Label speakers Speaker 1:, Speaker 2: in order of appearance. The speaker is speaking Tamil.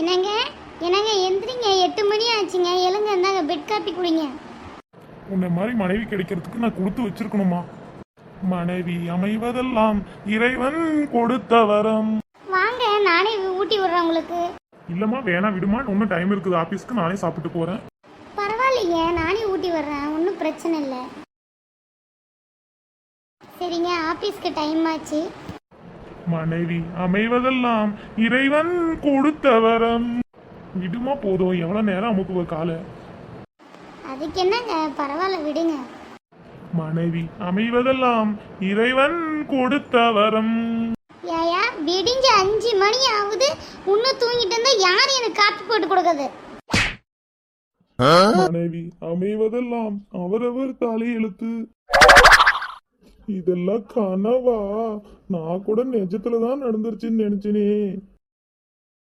Speaker 1: என்னங்க? என்னங்க எந்திரிங்க. எட்டு மணி ஆச்சுங்க. எழுங்க இந்தாங்க பெட் காப்பி குடிங்க.
Speaker 2: உன்னை மாதிரி மனைவி கிடைக்கிறதுக்கு நான் கொடுத்து வச்சிருக்கணுமா? மனைவி அமைவதெல்லாம் இறைவன் கொடுத்த வரம்.
Speaker 1: வாங்க நானே ஊட்டி விடுறேன் உங்களுக்கு.
Speaker 2: இல்லம்மா வேணாம் விடுமா. இன்னும் டைம் இருக்குது. ஆபீஸ்க்கு நானே சாப்பிட்டு போறேன்.
Speaker 1: பரவாயில்லைங்க நானே ஊட்டி விடுறேன். ஒன்றும் பிரச்சனை இல்லை. சரிங்க ஆஃபீஸ்க்கு டைம் ஆச்சு.
Speaker 2: மனைவி அமைவதெல்லாம் இறைவன் கொடுத்த வரம் விடுமா போதும் எவ்வளவு நேரம் அமுக்குவ காலை?
Speaker 1: அதுக்கு என்னங்க? பரவாயில்ல விடுங்க.
Speaker 2: மனைவி அமைவதெல்லாம் இறைவன் கொடுத்த வரம்
Speaker 1: ஏயா விடிஞ்ச அஞ்சு மணி ஆகுது. இன்னும் தூங்கிட்டு இருந்தா யார் எனக்கு காப்பி போட்டு கொடுக்குறது?
Speaker 2: மனைவி அமைவதெல்லாம் அவரவர் தாலி எழுத்து இதெல்லாம் கனவா? நான் கூட நிஜத்துல தான் நடந்துருச்சுன்னு நினைச்சேனே.